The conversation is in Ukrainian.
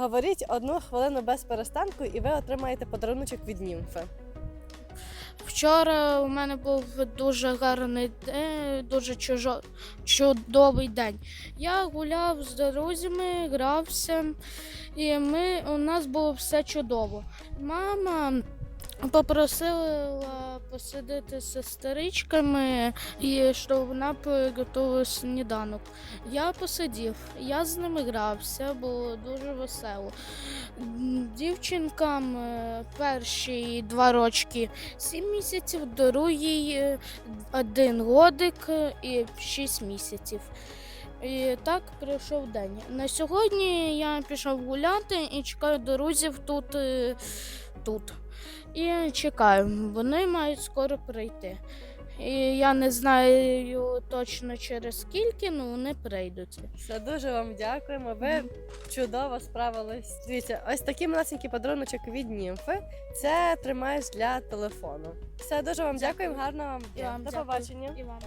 Говоріть одну хвилину без перестанку, і ви отримаєте подаруночок від німфи. Вчора у мене був дуже гарний день, дуже чужо, чудовий день. Я гуляв з друзями, грався, і ми, у нас було все чудово. Мама попросила посидіти з сестричками і щоб вона приготувала сніданок. Я посидів, я з ними грався, було дуже весело. Дівчинкам е, перші два рочки сім місяців, другий е, один годик і шість місяців. І так пройшов день. На сьогодні я пішов гуляти і чекаю друзів тут. е, тут. І чекаю, вони мають скоро прийти. І я не знаю точно через скільки, але вони прийдуть. Все дуже вам дякуємо. Ви чудово справились. Дивіться, ось такий малесенький подаруночок від німфи. Це тримаєш для телефону. Все дуже вам дякуємо. Гарного вам дня. До дякую. побачення. І вам.